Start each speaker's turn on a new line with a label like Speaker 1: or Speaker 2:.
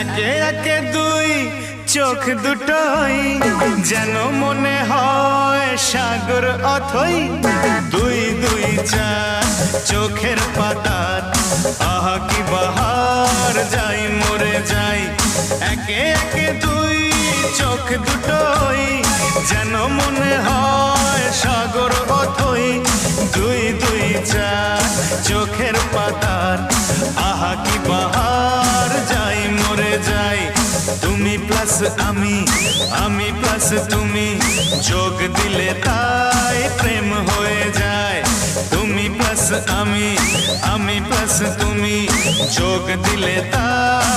Speaker 1: একে একে দুই, চোখ দুটোই যেন মনে হয় সাগর অথই। দুই দুই চার, চোখের পাতার, আহা, কি বাহার যাই, মরে যাই। একে একে দুই, চোখ দুটোই যেন মনে হয় সাগর অথই। দুই দুই চার, চোখের তুমি প্লাস আমি আমি প্লাস তুমি যোগ দিলে তাই প্রেম হয়ে যায় তুমি প্লাস আমি আমি প্লাস তুমি যোগ দিলে তাই প্রেম হয়ে যায়